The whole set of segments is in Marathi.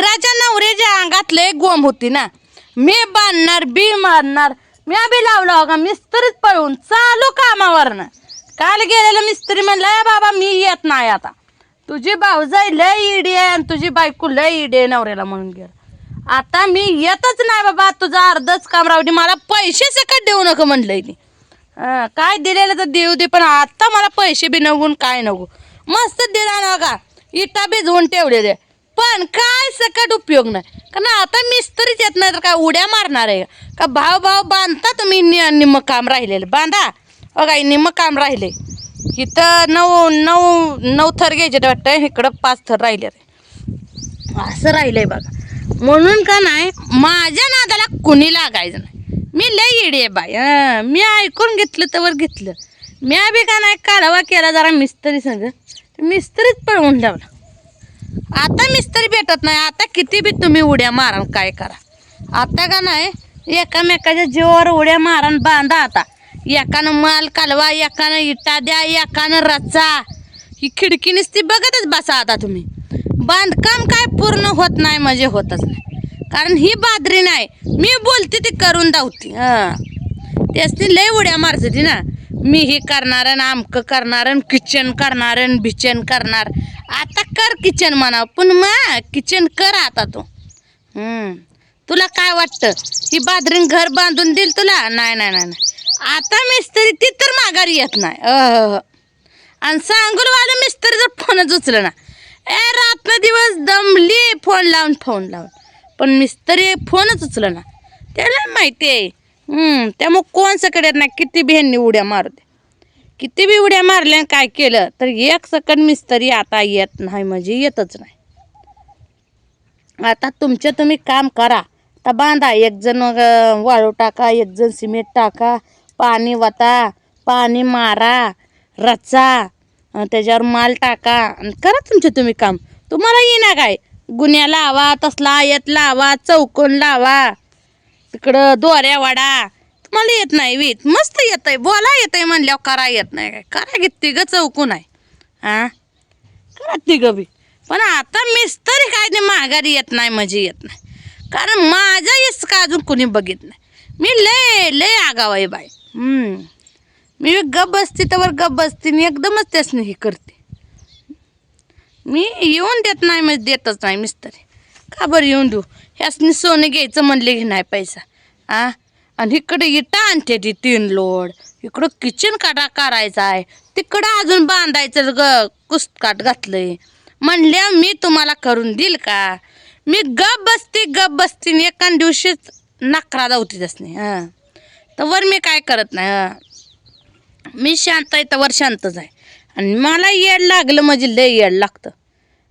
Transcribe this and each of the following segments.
हिराच्या नवऱ्याच्या अंगात लय गोम होती ना. मी बांधणार बी मारणार मी बी लावला हो का मिस्त्रीच पळून चालू कामावरनं. काल गेलेलं मिस्त्री म्हणलं बाबा मी येत नाही आता. तुझी भाऊजाई लय इडी आहे आणि तुझी बायको लय इडी आहे नवऱ्याला म्हणून गेलं. आता मी येतच नाही बाबा तुझं अर्धच काम राहू मला पैसे सकट देऊ नका म्हणलंय ती काय दिलेलं तर देऊ दे पण आता मला पैसे बी नगून काय नको मस्त दिला ना का इटा भिजवून ठेवलेले पण काय सकट उपयोग नाही. कारण आता मिस्त्रीच येत नाही तर काय उड्या मारणार आहे. का? का भाव भाव बांधता तुम्ही नि- निम्म काम राहिलेलं. बांधा. हो बघा निम्म काम राहिले. इथं नऊ नऊ नऊ थर घ्यायचे वाटतं इकडं पाच थर राहिले असं राहिलंय बघा. म्हणून का नाही माझ्या नादाला कुणी लागायचं नाही. मी लय इडी आहे बाय मी ऐकून घेतलं तर घेतलं. मी बी का नाही काढावा केला जरा मिस्त्री संग. मिस्त्रीच पळवून लावला. आता मिस्त्री भेटत नाही. आता किती बी तुम्ही उड्या मारा काय करा. आता का नाही एकामेकाच्या जीवावर उड्या मारण बांधा आता. एकानं माल कालवा एकानं इटा द्या एकानं रचा. ही खिडकी नुसती बघतच बसा आता तुम्ही. बांधकाम काय पूर्ण होत नाही म्हणजे होतच नाही. कारण ही बादरी नाही. मी बोलते ती करून दावती. हां. त्यासनी लय उड्या मारते ती ना. मी हे करणार आणि आमकं करणार आणि किचन करणार आणि बिचन करणार. आता कर किचन म्हणा पण मग किचन कर आता तू. हम्म. तुला काय वाटतं? ही बादरीन घर बांधून देईल तुला? नाही नाही नाही नाही. आता मिस्त्री ती तर माघारी येत नाही. आणि सांगूलवाला मिस्त्री जर फोनच उचलं ना. ए रात्र दिवस दमली फोन लावून फोन लावून. पण मिस्त्री फोनच उचलं ना. त्याला माहिती आहे हम्म, त्यामुळे कोण सकड्यात येत नाही? किती बी ह्यांनी उड्या मारू दे. किती बी उड्या मारल्या काय केलं तर एक सेकंड मिस्त्री आता येत नाही म्हणजे येतच नाही. आता तुमचं तुम्ही काम करा. आता बांधा एक जण वाळू टाका एक जण सिमेंट टाका पाणी वता पाणी मारा रचा त्याच्यावर माल टाका आणि करा तुमचं तुम्ही काम. तुम्हाला येणार काय? गुन्ह्या लावा तसला येत लावा चौकोन लावा. तिकडं दोऱ्या वाडा. तुम्हाला येत नाही वीत मस्त येत आहे बोला येत आहे म्हणल्यावर करा येत नाही काय. करा घेत तिघं चौकून आहे. हा? करा तिघं बी. पण आता मिस्त्री काय ते माघारी येत नाही म्हणजे येत नाही. कारण माझा इसका अजून कुणी बघित नाही. मी लय लय आगाव आहे बाई. मी गप बसते तर गप बसते मी एकदमच त्यासनी हे करते. मी येऊन देत नाही म्हणजे देतच नाही मिस्तरी का बरं येऊन देऊ? ह्यासनी सोनं घ्यायचं म्हणले की नाही पैसा? आ? आणि इकडे इटा आणते ती तीन लोड. इकडं किचन काटा करायचा आहे. तिकडं अजून बांधायचं ग कुसकाट घातलंय. म्हणल्या मी तुम्हाला करून देईल का? मी गप बसती गप बसती एका दिवशीच नकरा जाऊती त्यासनी हां. तर वर मी काय करत नाही हां. मी शांत आहे तर शांतच आहे. आणि मला येड लागलं म्हणजे लय येड लागतं.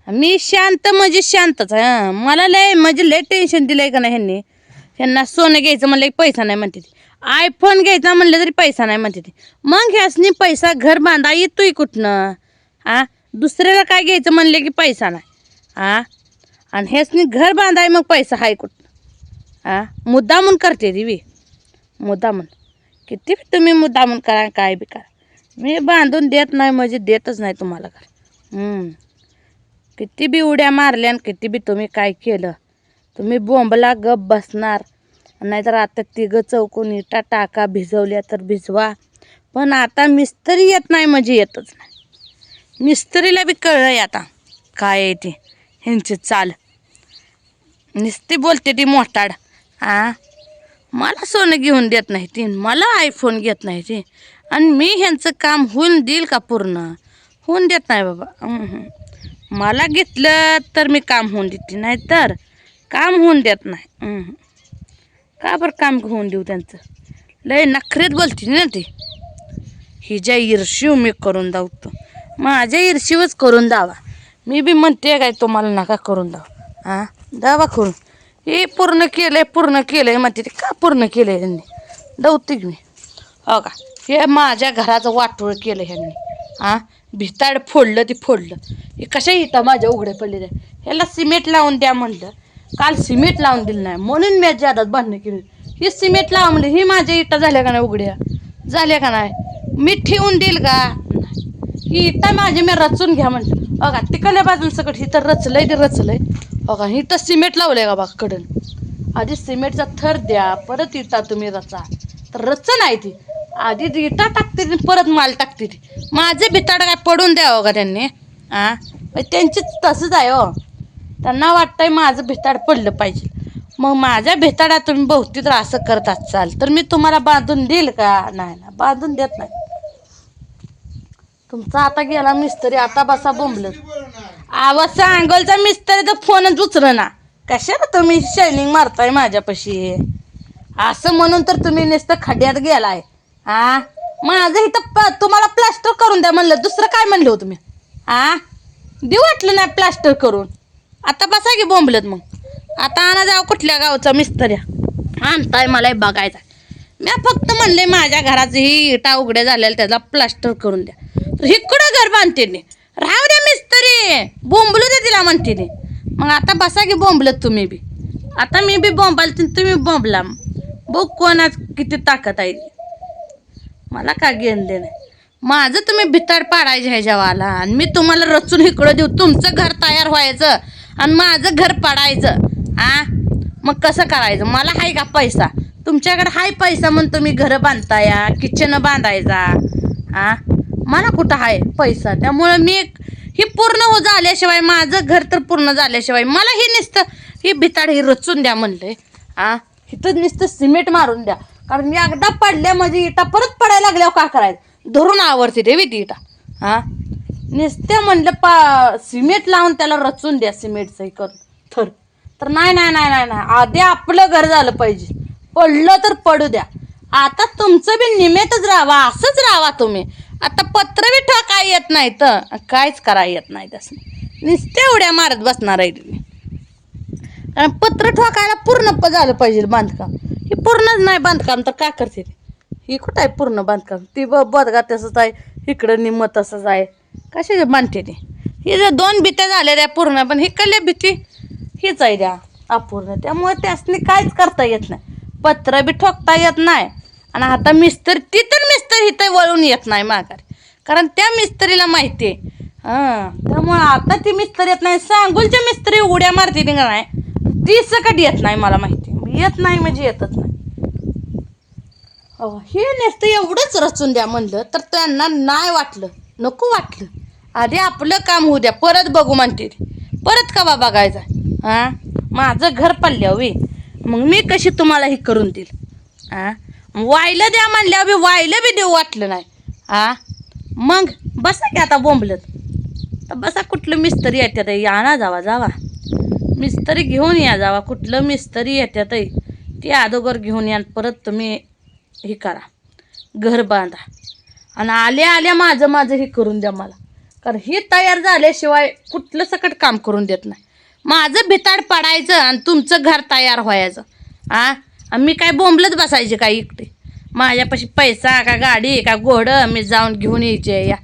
मी शांत म्हणजे शांतच आहे मला लय म्हणजे लय टेन्शन दिलंय का नाही ह्यांनी. ह्यांना सोनं घ्यायचं म्हणलं की पैसा नाही म्हणते ती. आयफोन घ्यायचा म्हणलं तरी पैसा नाही म्हणते ती. मग ह्यासनी पैसा घर बांधा येतोय कुठनं? आ दुसऱ्याला काय घ्यायचं म्हणले की पैसा नाही. आ आणि ह्यासनी घर बांधाय मग पैसा आहे कुठं आ मुद्दामून करते ती बी. मुद्दामून. किती बी तुम्ही मुद्दामून करा काय बी करा. मी बांधून देत नाही म्हणजे देतच नाही तुम्हाला घर. हम्म. किती बी उड्या मारल्या आणि किती बी तुम्ही काय केलं. तुम्ही बोंबला गप बसणार. नाहीतर आता तिघं चौकून इटा टाका भिजवल्या तर भिजवा. पण आता मिस्त्री येत नाही म्हणजे येतच नाही. मिस्त्रीला बी कळलंय आता. काय आहे ती? ह्यांची चाल. नुसती बोलते ती मोठाड. आ? मला सोनं घेऊन देत नाही ती. मला आयफोन घेत नाही ती. आणि मी ह्यांचं काम होऊन देईल का पूर्ण? होऊन देत नाही बाबा. मला घेतलं तर मी काम होऊन देते नाही तर काम होऊन देत नाही. का बरं काम होऊन देऊ त्यांचं? लय नखरेत बोलते ना ती. हिच्या ईर्षीव मी करून दावतो. माझ्या ईर्षीवच करून दावा. मी बी म्हणते काय तुम्हाला नका करून दाव. हां? दावा करून. हे पूर्ण केलंय पूर्ण केलंय म्हणते ते. का पूर्ण केलंय ह्यांनी दवते की मी. हो का? हे माझ्या घराचं वाटोळ केलं ह्यांनी आ? भिताड फोडलं ते फोडलं. हे कशा इथं माझ्या उघड्या पडलेल्या ह्याला सिमेंट लावून द्या म्हणलं. काल सिमेंट लावून दिलं नाही. म्हणून मी जादात बांधणं केली. ही सिमेंट लावा म्हणलं. ही माझ्या इटा झाल्या का नाही उघड्या? झाल्या का नाही? मी ठेवून देईल का? ही इटा माझी मी रचून घ्या म्हणलं. अगा तिकडल्या बाजून सकट ही तर रचलंय ते रचलंय. ही इथं सिमेंट लावलंय का बा कडन? आधी सिमेंटचा थर द्या. परत इटा तुम्ही रचा. तर रच नाही ती. आधी विटा टाकते ती, परत माल टाकते ती. माझे भिताड काय पडून द्यावं का त्यांनी? हा म्हणजे त्यांची तसंच आहे हो. त्यांना वाटतंय माझं भिताड पडलं पाहिजे. मग माझ्या भिताडा तुम्ही बहुती तर असं करत चाल तर मी तुम्हाला बांधून देईल का? नाही ना बांधून देत नाही. तुमचा आता गेला मिस्त्री आता बसा बोंबलत. आवाज सांगलचा मिस्त्री तर फोनच उचलं ना कशाला तुम्ही शायनिंग मारताय माझ्यापाशी? असं म्हणून तर तुम्ही नुसतं खड्ड्यात गेलाय. हा माझं इथं प- तुम्हाला प्लास्टर करून द्या म्हणलं. दुसरं काय म्हणलं हो तुम्ही? आ? देऊ वाटलं नाही प्लास्टर करून. आता बसा की बोंबलत मग. आता आणा जाव कुठल्या गावचा मिस्त्र्या आणताय मला बघायचा. मी फक्त म्हणले माझ्या घराचं ही इटा उघड्या झालेल्या त्याला प्लास्टर करून द्या. इकडं घर बांधते राहू द्या मिस्त्री बोंबलू दे तिला म्हणते मग आता बसा की बोंबलत तुम्ही बी. आता मी बी बोंबाल तुम्ही बोंबला. बघ कोणाच किती ताकद आहे मला का घेण नाही माझं तुम्ही भिताड पाडायचे ह्याच्यावाला आणि मी तुम्हाला रचून इकडं देऊ. तुमचं घर तयार व्हायचं आणि माझं घर पाडायचं. हा मग कसं करायचं? मला आहे का पैसा? तुमच्याकडे हाय पैसा म्हणून तुम्ही घरं बांधताया किचन बांधायचा. हा मला कुठं आहे पैसा? त्यामुळं मी ही पूर्ण हो झाल्याशिवाय माझं घर तर पूर्ण झाल्याशिवाय मला हे नुसतं ही भिताड ही रचून द्या म्हणलंय. हा इथं नुसतं सिमेंट मारून द्या. कारण एकदा पडल्या म्हणजे इटा परत पडायला लागल्यावर का करायचं? धरून आवडते रे ती इटा. हा? नुसते म्हणलं पा सिमेंट लावून त्याला रचून द्या सिमेंटचं हे करून थर. तर नाही नाही नाही नाही नाही. आधी आपलं घर झालं पाहिजे. पडलं तर पडू द्या. आता तुमचं बी निमेतच राहावा असंच राहावा तुम्ही. आता पत्र बी ठोकाय येत नाही तर. काहीच करा येत नाही तसं. नुसते उड्या मारत बसणार आहे तुम्ही. कारण पत्र ठोकायला पूर्ण प- झालं पाहिजे बांधकाम. हे पूर्णच नाही बांधकाम तर काय करते ते? ही कुठं आहे पूर्ण बांधकाम? ती ब बदगा तसंच आहे इकडं निमत तसंच आहे. कशी बांधते ते? हे जर दोन भीत्या झालेल्या पूर्ण पण हिकडल्या भीती? हीच आहे द्या अपूर्ण. त्यामुळे त्यासनी काहीच करता येत नाही. पत्र बी ठोकता येत नाही. आणि आता मिस्त्री ती तर मिस्त्री इथं वळून येत नाही माघारी. कारण त्या मिस्त्रीला माहिती आहे. हां त्यामुळं आता ती मिस्त्री येत नाही. सांगूलच्या मिस्त्री उड्या मारते का नाही? ती सकट येत नाही मला माहिती. येत नाही म्हणजे येतच नाही. अहो, हे नेसतं एवढंच रचून द्या म्हणलं तर त्यांना नाही वाटलं नको वाटलं. आधी आपलं काम होऊ द्या परत बघू म्हणते परत का बा बघायचा? हां माझं घर पडल्या वे. मग मी कशी तुम्हाला हे करून देईल? हां वायलं द्या म्हणल्या बी वायलं बी देऊ वाटलं नाही. हां मग बसा की आता बोंबलत. बसा कुठलं मिस्त्री येत्यात या ना जावा जावा. मिस्त्री घेऊन या जावा. कुठलं मिस्त्री येत्यातही ते अगोदर घेऊन या. परत तुम्ही हे करा. घर बांधा. आणि आल्या आल्या माझं माझं हे करून द्या मला. कारण हे तयार झाल्याशिवाय कुठलं सकट काम करून देत नाही. माझं भिताड पडायचं आणि तुमचं घर तयार व्हायचं. आ? मी काय बोंबलत बसायचे काय इकडे माझ्यापाशी पैसा का गाडी का घोडं? मी जाऊन घेऊन यायचे या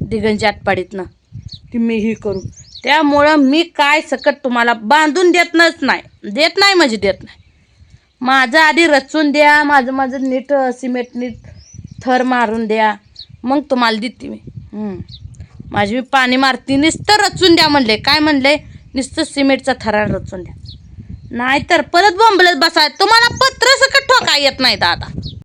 दिगंजात पाडीतनं. की मी ही करू. त्यामुळं मी काय सकट तुम्हाला बांधून देत नच नाही. देत नाही म्हणजे देत नाही. माझं आधी रचून द्या माझं माझं नीट सिमेंट नीट थर मारून द्या. मग तुम्हाला देते मी. माझी मी पाणी मारती नुसतं रचून द्या म्हणले. काय म्हणले? नुसतं सिमेंटचा थरा रचून द्या. नाहीतर परत बोंबलत बसा तुम्हाला पत्र सकट ठोका येत नाही दादा.